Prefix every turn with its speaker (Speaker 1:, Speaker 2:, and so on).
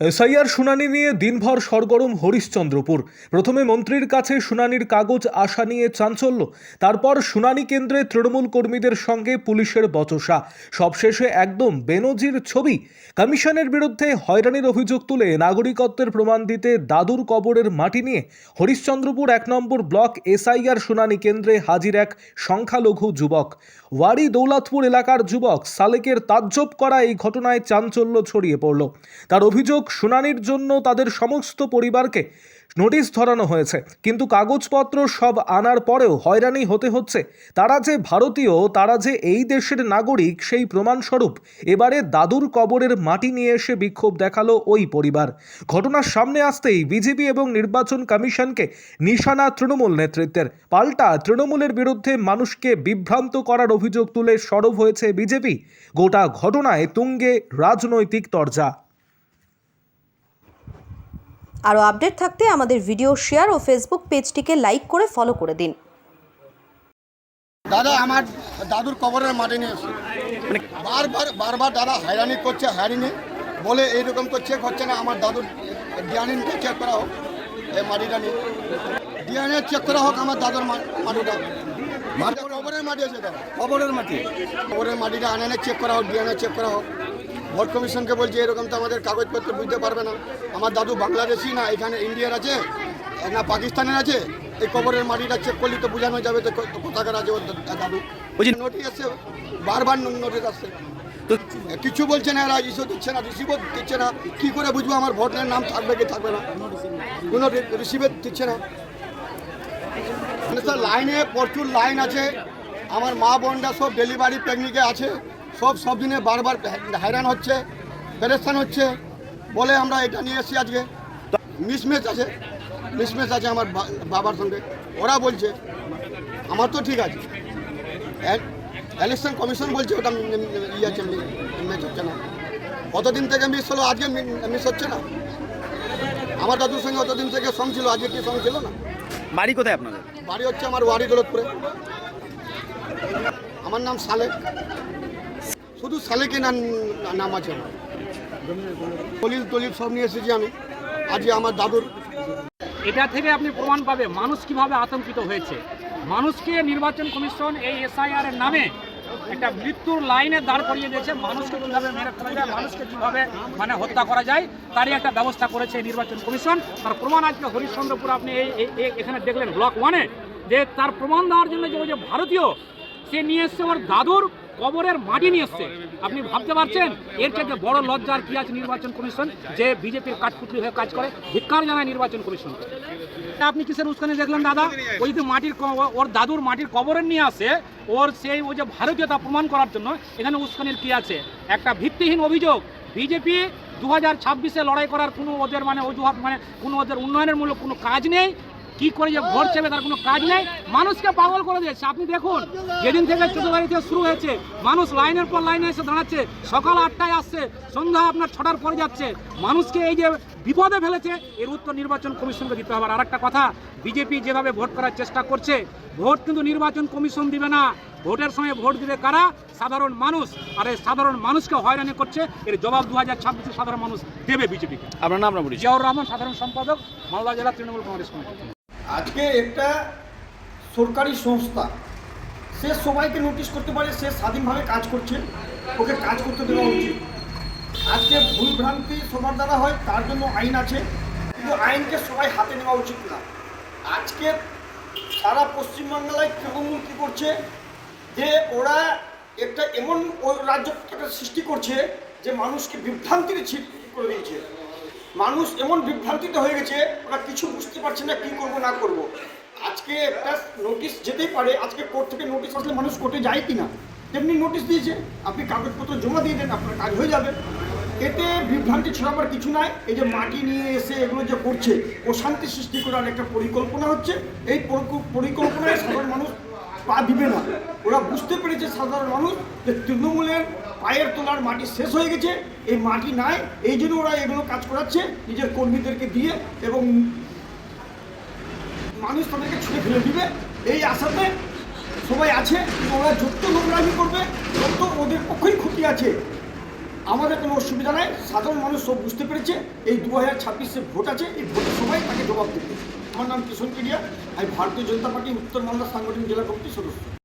Speaker 1: SIR শুনানি নিয়ে দিনভর সরগরম হরিশ্চন্দ্রপুর। প্রথমে মন্ত্রীর কাছে শুনানির কাগজ আশা নিয়ে চাঞ্চল্য, তারপর শুনানি কেন্দ্রে তৃণমূল কর্মীদের সঙ্গে পুলিশের বচসা। সবশেষে একদম বেনজির ছবি। কমিশনের বিরুদ্ধে হয়রানির অভিযোগ তুলে নাগরিকত্বের প্রমাণ দিতে দাদুর কবরের মাটি নিয়ে হরিশ্চন্দ্রপুর এক নম্বর ব্লক এসআইআর শুনানি কেন্দ্রে হাজির এক সংখ্যালঘু যুবক। ওয়ারি দৌলতপুর এলাকার যুবক সালেকের তাজ্জব করা এই ঘটনায় চাঞ্চল্য ছড়িয়ে পড়ল। তার অভিযোগ শুনানির জন্য তাদের সমস্ত পরিবারকে নোটিশ ধরানো হয়েছে। কিন্তু কাগজপত্র সব আনার পরেও হয়রানি হতে হচ্ছে। তারা যে ভারতীয়, তারা যে এই দেশের নাগরিক, সেই প্রমাণস্বরূপ এবারে দাদুর কবরের মাটি নিয়ে এসে বিক্ষোভ দেখাল ওই পরিবার। ঘটনার সামনে আসতেই বিজেপি এবং নির্বাচন কমিশনকে নিশানা তৃণমূল নেতৃত্বের। পাল্টা তৃণমূলের বিরুদ্ধে মানুষকে বিভ্রান্ত করার অভিযোগ তুলে সরব হয়েছে বিজেপি। গোটা ঘটনায় তুঙ্গে রাজনৈতিক তরজা।
Speaker 2: আরও আপডেট থাকতে আমাদের ভিডিও শেয়ার ও ফেসবুক পেজটিকে লাইক করে ফলো করে দিন।
Speaker 3: দাদা আমার দাদুর কবরের মাটি নিয়ে এসে মানে বারবার বারবার দাদা হয়রানি করছে হয়রানি। বলে এইরকম তো চেক হচ্ছে না আমার দাদুর ডিএনএ চেক করা হোক এই মাটিটা নিয়ে। ডিএনএ চেক করা হোক আমার দাদুর মা- মাটিটা। মাটি কবরের মাটি আছে দাদা। কবরের মাটি? কবরের মাটিটা আনে চেক করা হোক ডিএনএ চেক করা হোক। ভোট কমিশনকে বলছি এরকম তো আমাদের কাগজপত্র বুঝতে পারবে না। আমার দাদু বাংলাদেশি না এখানে ইন্ডিয়ার আছে না পাকিস্তানের আছে। এই কবরের মাটিটা চেক করলে তো বোঝানো যাবে তো কোথাকার আছে ওর দাদু।
Speaker 4: বলছি
Speaker 3: নোটিশ আসছে বারবার নোটিশ আসছে।
Speaker 4: তো
Speaker 3: কিছু বলছে না এরা ইস্যু দিচ্ছে না রিসিভও দিচ্ছে না। কি করে বুঝব আমার ভোটের নাম থাকবে কি থাকবে না? কোনো রিসিভে দিচ্ছে না। মানে স্যার লাইনে প্রচুর লাইন আছে। আমার মা বোনরা সব ডেলিভারি পিকনিকে আছে। সব সব দিনে বারবার হয়রান হচ্ছে পেরেশান হচ্ছে বলে আমরা এটা নিয়ে এসেছি আজকে। মিসমেচ আছে মিসমেচ আছে আমার বাবার সঙ্গে। ওরা বলছে আমার তো ঠিক আছে। ইলেকশন কমিশন বলছে ওটা ইয়ে আছে ম্যাচ হচ্ছে না। কতদিন থেকে মিস হলো? আজকে মিস হচ্ছে না? আমার দাদুর সঙ্গে অতদিন থেকে সং ছিল আজকে কি সং ছিল না?
Speaker 4: বাড়ি কোথায় আপনাদের?
Speaker 3: বাড়ি হচ্ছে আমার ওয়ারি দৌলতপুরে। আমার নাম সালেক। শুধু সালেকই নাম আছে আমার। দলিল দলিল সব নিয়ে এসেছি আমি। আজকে আমার দাদুর।
Speaker 5: এটা থেকে আপনি প্রমাণ পাবে মানুষ কীভাবে আতঙ্কিত হয়েছে। মানুষকে নির্বাচন কমিশন এই এসআইআর এর নামে একটা মৃত্যুর লাইনে দাঁড় করিয়ে দিয়েছে। মানুষকে কীভাবে মেরে ফেলা যায়, মানুষকে কীভাবে মানে হত্যা করা যায়, তারই একটা ব্যবস্থা করেছে নির্বাচন কমিশন। তার প্রমাণ আজকে হরিশ্চন্দ্রপুর আপনি এই- এখানে দেখলেন ব্লক ওয়ানে, যে তার প্রমাণ দেওয়ার জন্য যে ওই যে ভারতীয়, সে নিয়ে এসছে ওর দাদুর কবরের মাটি নিয়ে এসছে। আপনি ভাবতে পারছেন? এর থেকে বড় লজ্জার কি আছে নির্বাচন কমিশন? যে বিজেপির কাঠপুতলি হয়ে কাজ করে, ধিক্কার জানায় নির্বাচন কমিশন। আপনি কিসের উস্কানি দেখলেন, দাদা? ওই যে মাটির ওর দাদুর মাটির কবরের নিয়ে আসে, ওর সেই ওই যে ভারতীয়তা প্রমাণ করার জন্য এখানে উস্কানির কি আছে? একটা ভিত্তিহীন অভিযোগ। বিজেপি দু হাজার লড়াই করার কোনো ওদের মানে অজুহাত মানে কোনো ওদের উন্নয়নের মূলক কোনো কাজ নেই। কি করে যে ভোট চেবে তার কোনো কাজ নেই? মানুষকে পাগল করে দিয়েছে। আপনি দেখুন যেদিন থেকে চোদ্দ তারিখ থেকে শুরু হয়েছে মানুষ লাইনের পর লাইনে এসে দাঁড়াচ্ছে সকাল আটটায় আসছে সন্ধ্যা আপনার ছটার পরে যাচ্ছে। মানুষকে এই যে বিপদে ফেলেছে এর উত্তর নির্বাচন কমিশনকে দিতে হবে। আর আরেকটা কথা বিজেপি যেভাবে ভোট করার চেষ্টা করছে ভোট কিন্তু নির্বাচন কমিশন দিবে না। ভোটের সময় ভোট দিবে কারা? সাধারণ মানুষ। আর এই সাধারণ মানুষকে হয়রানি করছে এর জবাব দু হাজার ছাব্বিশে সাধারণ মানুষ দেবে বিজেপিকে।
Speaker 4: আপনার নাম
Speaker 5: জিয়াউর রহমান সাধারণ সম্পাদক মালদা জেলা তৃণমূল কংগ্রেস কমিটি।
Speaker 6: আজকে একটা সরকারি সংস্থা, সে সবাইকে নোটিশ করতে পারে, সে স্বাধীনভাবে কাজ করছে, ওকে কাজ করতে দেওয়া উচিত। আজকে ভুল ভ্রান্তি সবার দ্বারা হয়, তার জন্য আইন আছে, কিন্তু আইনকে সবাই হাতে নেওয়া উচিত না। আজকে সারা পশ্চিমবাংলায় তৃণমূল কী করছে, যে ওরা একটা এমন রাজ্য সৃষ্টি করছে, যে মানুষকে বিভ্রান্তির ছিট করে দিয়েছে। মানুষ এমন বিভ্রান্তিতে হয়ে গেছে ওরা কিছু বুঝতে পারছে না কি করব, না করব। আজকে একটা নোটিশ যেতেই পারে, আজকে কোর্ট থেকে নোটিশ আসলে মানুষ কোর্টে যায় কি না তেমনি নোটিশ দিয়েছে, আপনি কাগজপত্র জমা দিয়ে দেন, আপনার কাজ হয়ে যাবে। এতে বিভ্রান্তি ছড়াবার কিছু নাই, এই যে মাটি নিয়ে এসে এগুলো যে করছে অশান্তি সৃষ্টি করার একটা পরিকল্পনা হচ্ছে। এই পরিকল্পনায় সাধারণ মানুষ পা দিবে না। ওরা বুঝতে পেরেছে সাধারণ মানুষ যে তৃণমূলের পায়ের তোলার মাটি শেষ হয়ে গেছে, এই মাটি নাই, এই জন্য ওরা এগুলো কাজ করাচ্ছে, নিজের কর্মীদেরকে দিয়ে এবং মানুষ তাদেরকে ছুঁড়ে ফেলে দিবে। এই আশাতে সবাই আছে ওরা যত নোংরামি করবে, তত ওদের পক্ষেই ক্ষতি আছে। আমাদের কোনো অসুবিধা নাই, সাধারণ মানুষ সব বুঝতে পেরেছে, এই দু হাজার ছাব্বিশে ভোট আছে, এই ভোটের সবাই তাকে জবাব দিতে আমার নাম কিশোর কিডিয়া আমি ভারতীয় জনতা পার্টি উত্তর মালদা সাংগঠনিক জেলা কমিটির সদস্য।